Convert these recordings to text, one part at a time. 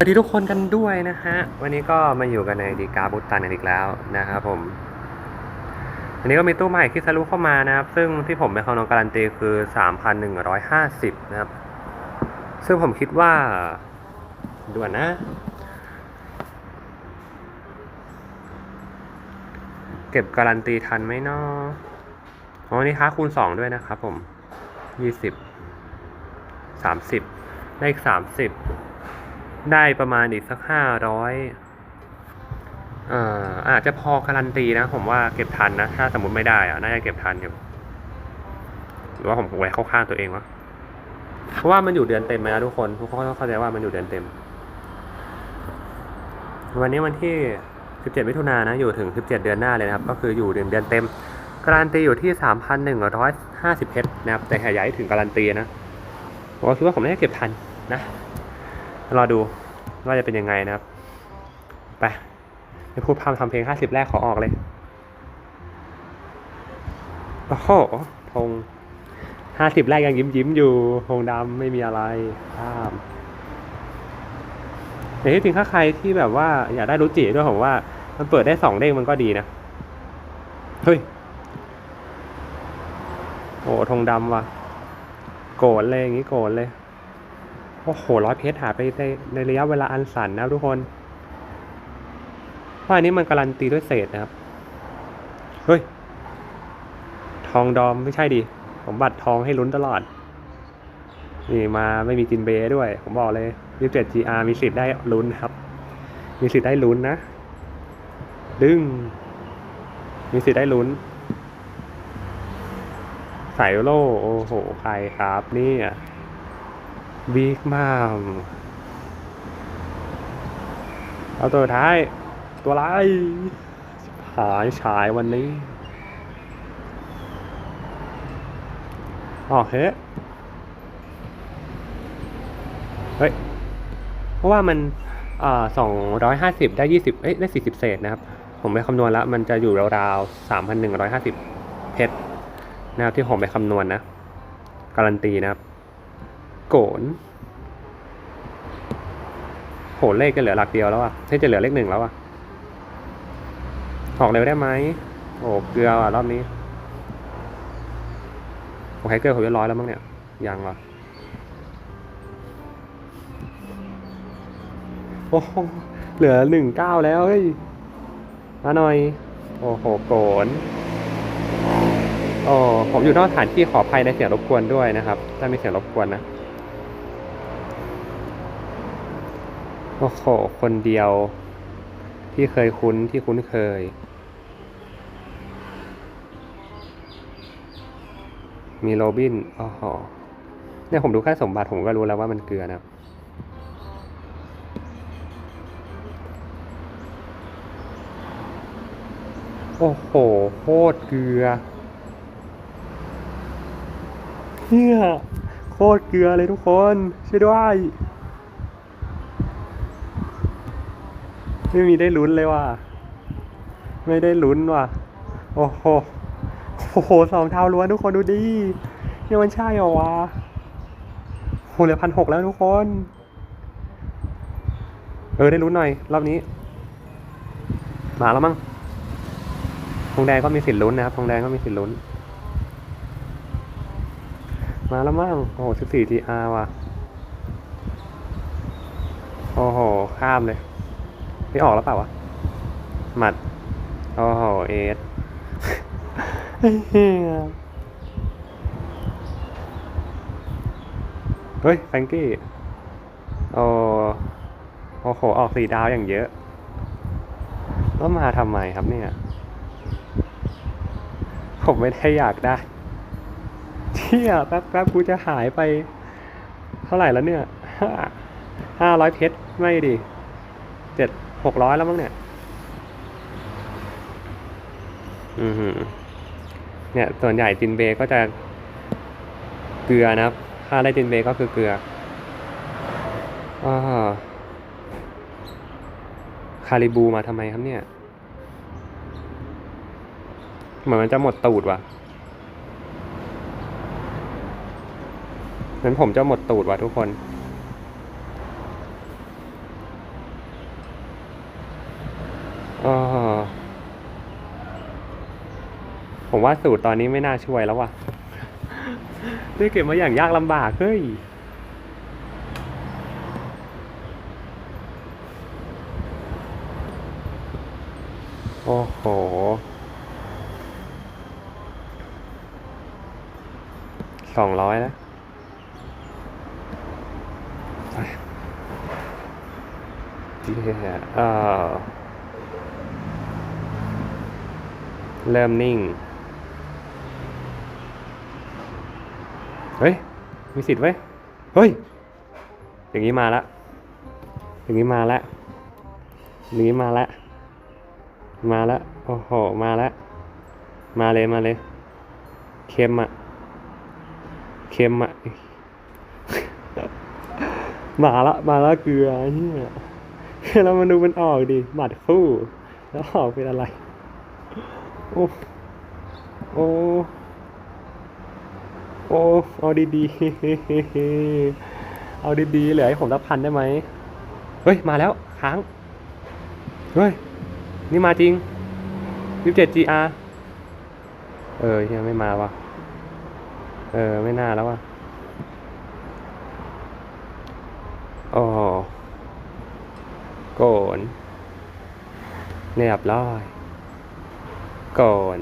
สวัสดีทุกคนกันด้วยนะฮะ วันนี้ก็มาอยู่กันในดีกาบุตตันกันอีกแล้วนะครับผม อันนี้ก็มีตู้ใหม่ที่สรุเข้ามานะครับ ซึ่งที่ผมไปคำนวณการันตีคือ 3,150 นะครับ ซึ่งผมคิดว่าด่วนนะ เก็บการันตีทันไหมเนาะอ๋อนี่ค้าคูณ 2 ด้วยนะครับผม 20 30 ได้อีก 30 ได้ประมาณอีกสักห้าร้อยอ่าอาจจะพอการันตีนะ ผมว่าเก็บทันนะ ถ้าสมมติไม่ได้อะน่าจะเก็บทันอยู่ หรือว่าผมไว้เข้าข้างตัวเองวะเพราะว่ามันอยู่เดือนเต็มไหมนะทุกคนทุกคนต้องเข้าใจว่ามันอยู่เดือนเต็ม วันนี้วันที่ 17มิถุนายนนะ อยู่ถึง 17 เดือนหน้าเลยนะครับ ก็คืออยู่เดือนเดือนเต็ม การันตีอยู่ที่ 3,150เพชรนะครับ แต่ขยายถึงการันตีนะผมคิดว่าผมน่าจะเก็บทันนะ รอดูว่าจะเป็นยังไงนะครับ ไปไปพูดพามทำเพลง 50 แรกขอออกเลย โอ้โหธง50 แรกยังยิ้มยิ้มอยู่ธงดำไม่มีอะไรข้ามแต่ที่จริงถ้าใครที่แบบว่าอยากได้รู้จิด้วยผมว่า มันเปิดได้สองเด้งมันก็ดีนะ เฮ้ย โอ้ธงดำว่ะ โกรธเลยอย่างงี้โกรธเลย โอ้โหร้อยเพชรหายไปในในระยะเวลาอันสั้นนะทุกคนเพราะอันนี้มันการันตีด้วยเศษนะครับ เฮ้ย ทองดอมไม่ใช่ดิผมบัตรทองให้ลุ้นตลอด นี่มาไม่มีจินเบย์ด้วย ผมบอกเลย27 GR มีสิทธิ์ได้ลุ้นครับ มีสิทธิ์ได้ลุ้นนะ ดึง มีสิทธิ์ได้ลุ้นสายโลโอ้โห ใครครับเนี่ย บิ๊กมามเอาตัวท้าย ตัวไรายหายฉายวันนี้อ๋อเฮ้ยเฮ้ย เพราะว่ามันอ่าสองร้อยห้าสิบได้ยี่สิบเอ้ย ได้สี่สิบเศษนะครับ ผมไปคำนวณแล้ว มันจะอยู่ราวๆสามพันหนึ่งร้อยห้าสิบเพชรนะครับที่ผมไปคำนวณนะ การันตีนะครับ โกนโหเลขจะเหลือหลักเดียวแล้วอะเฮ้ยจะเหลือเลขหนึ่งแล้วอะออกเร็วได้ไหมโอ้เกลืออะรอบนี้โอเคเกลือผมเรียบร้อยแล้วมั้งเนี่ยยังเหรอโอ้เหลือหนึ่งเก้าแล้วเฮ้ยมาหน่อย โอ้โหโกนโอ้ผมอยู่นอกสถานที่ขออภัยในเสียงรบกวนด้วยนะครับ ถ้ามีเสียงรบกวนนะ โอ้โหคนเดียว ที่เคยคุ้นที่คุ้นเคย มีโรบินโอ้โหเนี่ยผมดูแค่สมบัติผมก็รู้แล้วว่ามันเกลือนะโอ้โหโคตรเกลือเนี่ยโคตรเกลือเลยทุกคนช่วยด้วย ไม่มีได้ลุ้นเลยว่ะ ไม่ได้ลุ้นว่ะ โอ้โห โอ้โหสองเท่าล้วนทุกคนดูดินี่มันใช่เหรอวะโหเหลือพันหกแล้วทุกคน เออได้ลุ้นหน่อย รอบนี้ มาแล้วมั้งทองแดงก็มีสิทธิ์ลุ้นนะครับทองแดงก็มีสิทธิ์ลุ้น มาแล้วมั้งโอ้โหสิบสี่ทีอาร์ว่ะ โอ้โห ข้ามเลย ไม่ออกแล้วเปล่าวะ หมัด โอ้โห เอสเฮียเฮ้ยแฟงกี้ โอ้โอ้โห ออกสีดาวอย่างเยอะ แล้วมาทำไมครับเนี่ย ผมไม่ได้อยากได้เที่ยแป๊บแป๊บกูจะหายไป เท่าไหร่แล้วเนี่ยห้าห้าร้อยเพชรไม่ดิเจ็ด หกร้อยแล้วมั้งเนี่ย อือหือ เนี่ย ส่วนใหญ่จินเบก็จะเกลือนะครับ ค่าได้จินเบก็คือเกลืออคาริบูมาทำไมครับเนี่ย เหมือนมันจะหมดตูดว่ะเหมือนผมจะหมดตูดว่ะทุกคน ผมว่าสูตรตอนนี้ไม่น่าช่วยแล้วว่ะได้เก็บมาอย่างยากลำบากเฮ้ยโอ้โห สองร้อยแล้วไปเหี้ยเออเริ่มนิ่ง เฮ้ย มีสิทธิ์เว้เฮ้ย อย่างนี้มาละ อย่างนี้มาละอย่างนี้มาละ มาละ โอ้โห มาละ มาเลย มาเลย เค็มอะเค็มอะมาละ มาละเกลือเนี่ยเรามาดูมันออกดิหมัดคู่ แล้วออกเป็นอะไร โอ้ โอ้ โอ้เอาดีๆเอาดีๆเหลือให้ผมรับพันได้ไหมเฮ้ย มาแล้วค้าง เฮ้ย นี่มาจริงยี่สิบเจ็ด GR เออยังไม่มาวะเออ ไม่น่าแล้ววะโอ้โกนเรียบร้อยโกน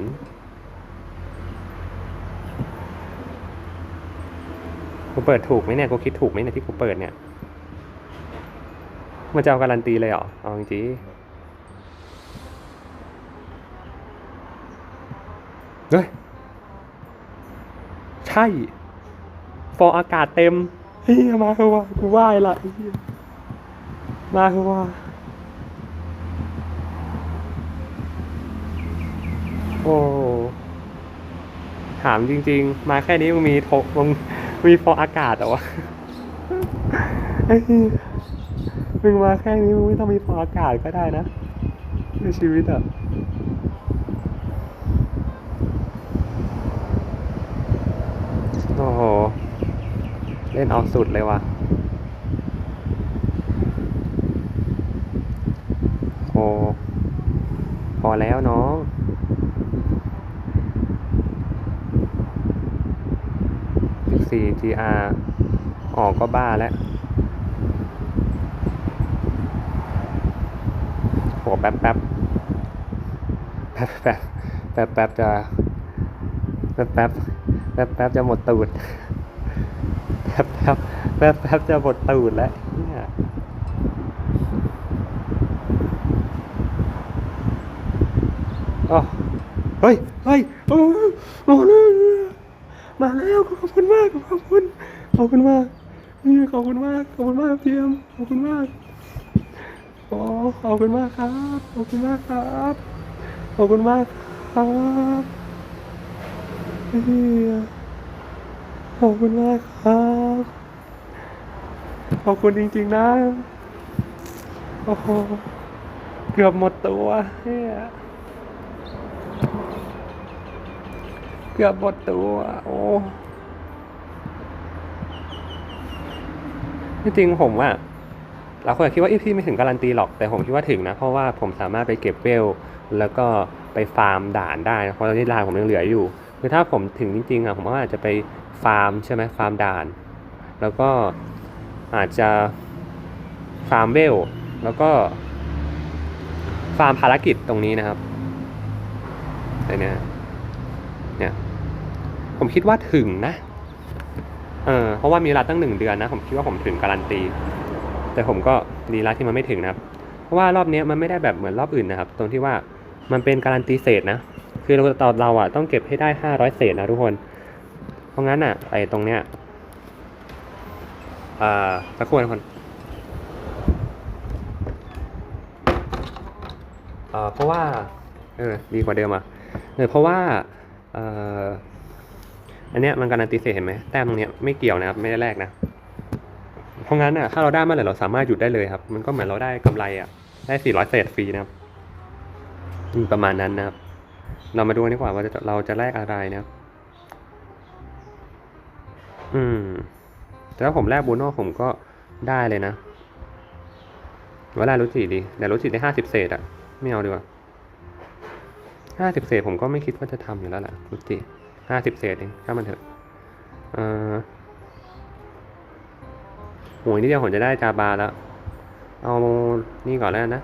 กูเปิดถูกไหมเนี่ยกูคิดถูกไหมเนี่ยที่กูเปิดเนี่ยมันจะเอาการันตีเลยเหรอเอาจริงเฮ้ยใช่ ฟองอากาศเต็มเฮียมาคือว่ากูไหว้ละเหี้ยมาคือว่าโอ้ถามจริง ๆ มาแค่นี้มึงมีโทมึง มีฟองอากาศเหรอวะไอ้เหี้ยมึงมาแค่นี้มึงไม่ต้องมีฟองอากาศก็ได้นะในชีวิตอะโอ้โห เล่นเอาสุดเลยว่ะโอ้พอแล้วเน้อง สิบสี่ GR ออกก็บ้าแล้วโหแป๊บแป๊บแป๊บแป๊บแป๊บแป๊บจะแป๊บแป๊บแป๊บแป๊บจะหมดตูดแป๊บแป๊บแป๊บแป๊บจะหมดตูดแล้วเนี่ยอ๋อเฮ้ยเฮ้ยโอ้มาแล้ว มาแล้วขอบคุณมากขอบคุณขอบคุณมากนี่ขอบคุณมากขอบคุณมากเพียมขอบคุณมากโอ้ขอบคุณมากครับขอบคุณมากครับขอบคุณมากครับเฮียขอบคุณมากครับขอบคุณจริงๆนะโอ้โหเกือบหมดตัวเฮีย เกือบหมดตัวโอ้ที่จริงผมว่าเราควรคิดว่าอีพี่ไม่ถึงการันตีหรอกแต่ผมคิดว่าถึงนะ เพราะว่าผมสามารถไปเก็บเวล แล้วก็ไปฟาร์มด่านได้นะเพราะตอนนี้ด่านผมยังเหลืออยู่ คือถ้าผมถึงจริงๆอะผมก็อาจจะไปฟาร์มใช่ไหมฟาร์มด่าน แล้วก็อาจจะฟาร์มเวลแล้วก็ฟาร์มภารกิจตรงนี้นะครับไอเนี่ยเนี่ย ผมคิดว่าถึงนะ เออเพราะว่ามีเวลาตั้งหนึ่งเดือนนะ ผมคิดว่าผมถึงการันตี แต่ผมก็ดีละที่มันไม่ถึงนะครับ เพราะว่ารอบนี้มันไม่ได้แบบเหมือนรอบอื่นนะครับ ตรงที่ว่ามันเป็นการันตีเศษนะ คือเราตอนเราอะต้องเก็บให้ได้ห้าร้อยเศษนะทุกคน เพราะงั้นอะไอ้ตรงเนี้ยอ่าสักครู่นะทุกคนอ่าเพราะว่า เออ ดีกว่าเดิมอะเออเพราะว่า เอ่อ อันเนี้ยมันการันตีเศษเห็นไหมแต้มตรงเนี้ยไม่เกี่ยวนะครับไม่ได้แลกนะ เพราะงั้นอะถ้าเราได้เมื่อไรเราสามารถหยุดได้เลยครับ มันก็เหมือนเราได้กำไรอะได้400เศษฟรีนะครับประมาณนั้นนะครับ เรามาดูกันดีกว่าว่าจะเราจะแลกอะไรนะครับอืมแต่ถ้าผมแลกบูโน่ผมก็ได้เลยนะว่าได้รู้จิดีแต่รูจิได้ห้าสิบเศษอะไม่เอาดีกว่าห้าสิบเศษผมก็ไม่คิดว่าจะทำอยู่แล้วแหละรุจิ ห้าสิบเศษเองถ้ามันเถอะเออโหยนี่เดียวผมจะได้จาบาแล้ว เอานี่ก่อนแล้วกันะ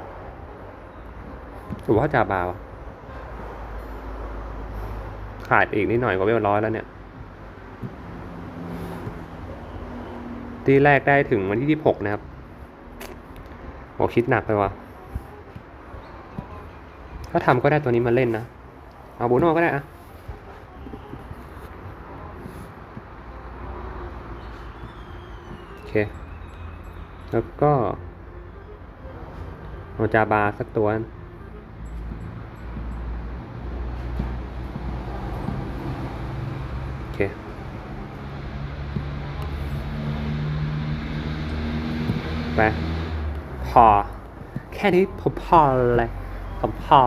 หรือว่าจาบาวะขาดอีกนิดหน่อยก็เวลร้อยแล้วเนี่ยที่แรกได้ถึงวันที่26นะครับโอ้คิดหนักไปว่ะถ้าทำก็ได้ตัวนี้มาเล่นนะ เอาบูโน่ก็ได้อะโอ เค แล้วก็เอาจาบาสักตัวโอเคไปพอ แค่นี้ผมพอเลยผมพอ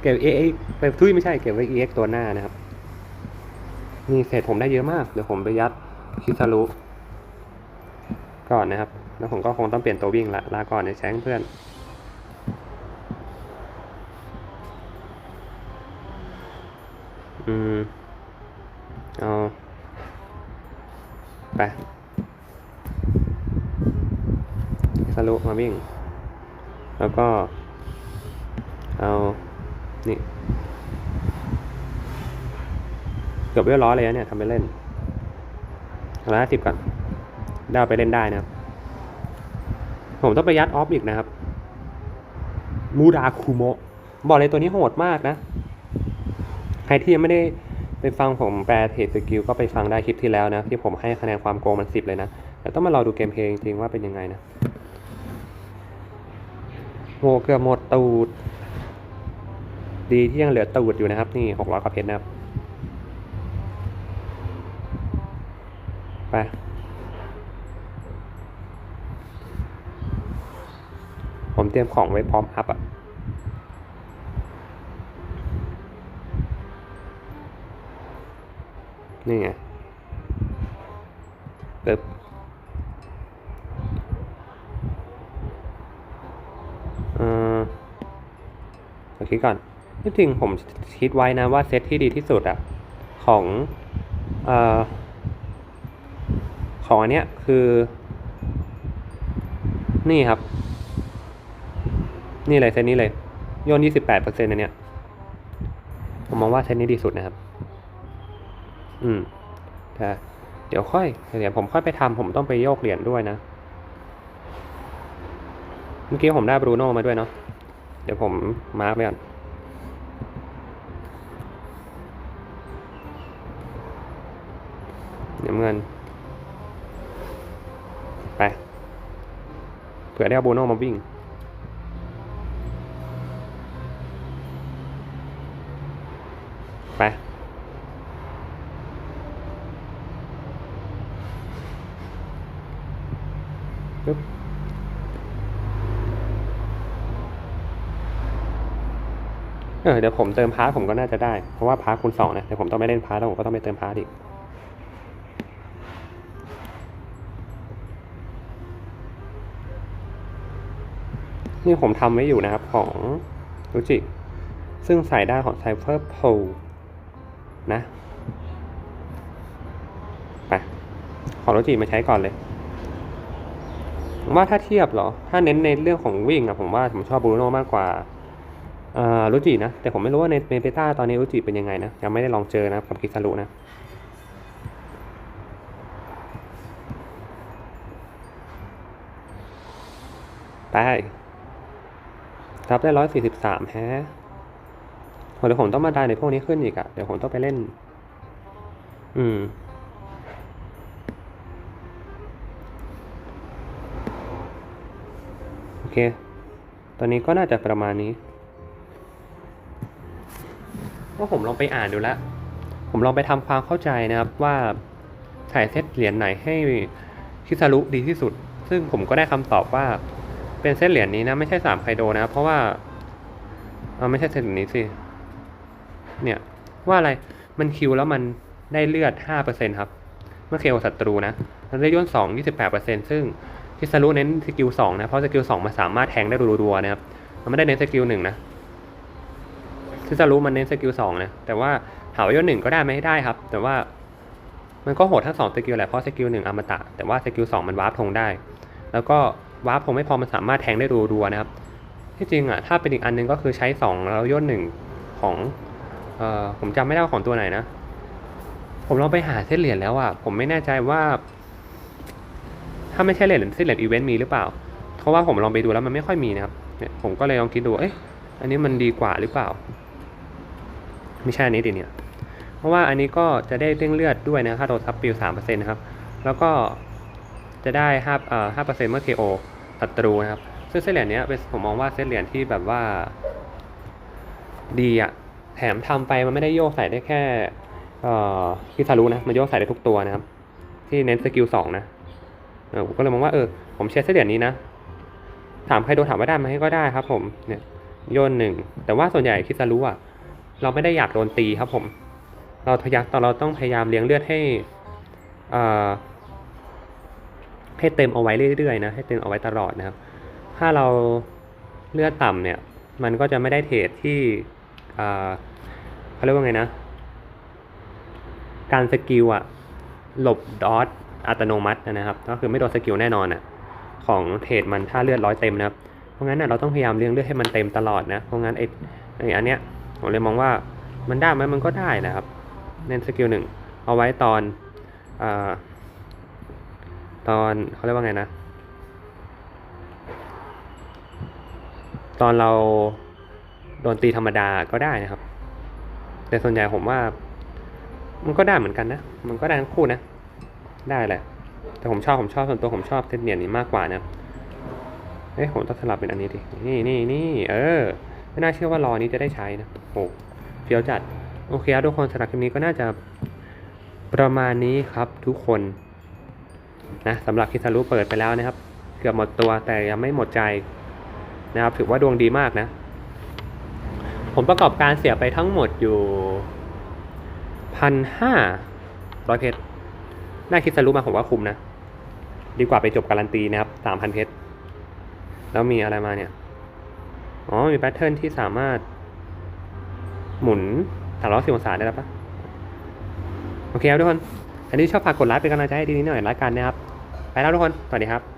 เก็บเอเอไปทุยไม่ใช่เก็บไว้เอ็กตัวหน้านะครับ นี่เศษผมได้เยอะมาก เดี๋ยวผมไปยัดคิซารุ ก่อนนะครับ แล้วผมก็คงต้องเปลี่ยนตัววิ่งละลาก่อนในแช้งเพื่อนอืมเอาไปสรุปมาวิ่ง แล้วก็ เอา นี่ เกือบเรียบร้อยเลยนะเนี่ยทำไปเล่นร้อยสิบก่อน ได้ไปเล่นได้นะครับ ผมต้องไปยัดออฟอีกนะครับ มูดาคุโมะบอกเลยตัวนี้โหดมากนะ ใครที่ยังไม่ได้ไปฟังผมแปลเทรดสกิลก็ไปฟังได้คลิปที่แล้วนะ ที่ผมให้คะแนนความโกงมันสิบเลยนะแต่ต้องมารอดูเกมเพลย์จริงๆว่าเป็นยังไงนะโหเกือบหมดตูด ดีที่ยังเหลือตูดอยู่นะครับ นี่หกร้อยกว่าเพชรนะครับ ไป ผมเตรียมของไว้พร้อมอัพอะนี่ไงปึ๊บเออเดี๋ยวคิดก่อนที่จริงผมคิดไว้นะว่าเซตที่ดีที่สุดอะของเอ่อของอันเนี้ยคือ นี่ครับ นี่เลยเซตนี้เลยโยนยี่สิบแปดเปอร์เซ็นต์อันเนี้ยผมมองว่าเซตนี้ดีสุดนะครับ อืมแต่เดี๋ยวค่อยเดี๋ยวผมค่อยไปทำผมต้องไปโยกเหรียญด้วยนะ เมื่อกี้ผมได้บรูโน่มาด้วยเนาะเดี๋ยวผมมาร์กไปก่อนเดี๋ยวเงิน ไป เผื่อได้เอาบรูโน่มาวิ่ง เออเดี๋ยวผมเติมพาร์ทผมก็น่าจะได้ เพราะว่าพาร์ทคูณสองนะเดี๋ยวผมต้องไปเล่นพาร์ทแล้วผมก็ต้องไปเติมพาร์ทอีกนี่ผมทำไว้อยู่นะครับของรูจิซึ่งใส่ได้ของ Cypher Pro นะ ไปของรูจิมาใช้ก่อนเลยผมว่าถ้าเทียบเหรอ ถ้าเน้นในเรื่องของวิ่งอะผมว่าผมชอบบูโน่มากกว่า รูจินะ แต่ผมไม่รู้ว่าในเบต้าตอนนี้รูจิเป็นยังไงนะ ยังไม่ได้ลองเจอนะครับกับคิซารุนะไปรับได้ร้อยสี่สิบสามแฮะเดี๋ยวผมต้องมาได้ในพวกนี้ขึ้นอีกอะเดี๋ยวผมต้องไปเล่น อืมโอเค ตอนนี้ก็น่าจะประมาณนี้ ว่าผมลองไปอ่านดูแล้ว ผมลองไปทำความเข้าใจนะครับว่าถ่ายเซตเหรียญไหนให้คิซารุดีที่สุด ซึ่งผมก็ได้คำตอบว่าเป็นเซตเหรียญนี้นะไม่ใช่สามไคโดนะเพราะว่าเออไม่ใช่เซตนี้สิเนี่ยว่าอะไรมันคิวแล้วมันได้เลือดห้าเปอร์เซ็นครับ เมื่อเคลศัตรูนะแล้วได้ย่นสองยี่สิบแปดเปอร์เซ็นซึ่งคิซารุเน้นสกิลสองนะ เพราะสกิลสองมันสามารถแทงได้รัวๆนะครับ มันไม่ได้เน้นสกิลหนึ่งนะ ซิซารุมันเน้นสกิลสองนะ แต่ว่าถามว่ายศหนึ่งก็ได้ไหมได้ครับ แต่ว่ามันก็โหดทั้งสองสกิลแหละ เพราะสกิลหนึ่งอมตะ แต่ว่าสกิลสองมันวาร์ปธงได้ แล้วก็วาร์ปธงไม่พอมันสามารถแทงได้รัวๆนะครับ ที่จริงอะ ถ้าเป็นอีกอันหนึงก็คือใช้สองแล้วยศหนึ่งของเอ่อผมจำไม่ได้ว่าของตัวไหนนะ ผมลองไปหาเส้นเหรียญแล้วอะ ผมไม่แน่ใจว่า ถ้าไม่ใช่เหรียญเส้นเหรียญอีเวนต์มีหรือเปล่า เพราะว่าผมลองไปดูแล้วมันไม่ค่อยมีนะครับ เนี่ยผมก็เลยลองคิดดู เอ๊ะอันนี้มันดีกว่าหรือเปล่า ไม่ใช่อันนี้ดิเนี่ย เพราะว่าอันนี้ก็จะได้เร่งเลือดด้วยนะค่าโดนซับปิวสามเปอร์เซ็นต์นะครับ แล้วก็จะได้ห้าเอ่อห้าเปอร์เซ็นต์เมื่อ KO ศัตรูนะครับ ซึ่งเส้นเหรียญนี้เป็นผมมองว่าเส้นเหรียญที่แบบว่า ดีอะแถมทำไปมันไม่ได้โยกใส่ได้แค่เอ่อคิซารุนะ มันโยกใส่ได้ทุกตัวนะครับ ที่เน้นสกิลสองนะเออผมก็เลยมองว่าเออผมเชียร์เส้นเหรียญนี้นะถามใครโดนถามว่าได้ไหมก็ได้ครับ ผมเนี่ยโยนหนึ่งแต่ว่าส่วนใหญ่คิซารุอะ เราไม่ได้อยากโดนตีครับผม เราพยายามตอนเราต้องพยายามเลี้ยงเลือดให้อ่าให้เต็มเอาไว้เรื่อยๆนะให้เต็มเอาไว้ตลอดนะครับ ถ้าเราเลือดต่ำเนี่ย มันก็จะไม่ได้เทรดที่เขาเรียกว่าไงนะ การสกิลอะหลบดอทอัตโนมัตินะครับ ก็คือไม่โดนสกิลแน่นอนอะของเทรดมันถ้าเลือดร้อยเต็มนะครับ เพราะงั้นเราต้องพยายามเลี้ยงเลือดให้มันเต็มตลอดนะ เพราะงั้นไอ้ไอ้อันเนี้ย ผมเลยมองว่ามันได้ไหมมันก็ได้นะครับ เน้นสกิลหนึ่งเอาไว้ตอนอตอนเขาเรียกว่าไงนะ ตอนเราโดนตีธรรมดาก็ได้นะครับ แต่ส่วนใหญ่ผมว่า มันก็ได้เหมือนกันนะ มันก็ได้ทั้งคู่นะ ได้แหละ แต่ผมชอบผมชอบส่วนตัวผมชอบเซตเนียนนี้มากกว่านะเอ๊ะผมต้องสลับเป็นอันนี้ดิ นี่นี่นี่เออ ไม่น่าเชื่อว่ารอนี้จะได้ใช้นะโอ้เฟี้ยวจัด โอเคครับทุกคนสำหรับคลิปนี้ก็น่าจะประมาณนี้ครับทุกคนนะสำหรับคิซารุเปิดไปแล้วนะครับ เกือบหมดตัวแต่ยังไม่หมดใจนะครับถือว่าดวงดีมากนะ ผมประกอบการเสียไปทั้งหมดอยู่พันห้าร้อยเพชรน่าคิดสรุปมาผมว่าคุ้มนะ ดีกว่าไปจบการันตีนะครับสามพันเพชรแล้วมีอะไรมาเนี่ย อ๋อ มีแพทเทิร์นที่สามารถ หมุนสามร้อยสิบองศาได้แล้วปะโอเคครับทุกคน อันนี้ชอบฝากกดไลค์เป็นกำลังใจให้ดีนิดหน่อยรายการนะครับ ไปแล้วทุกคน สวัสดีครับ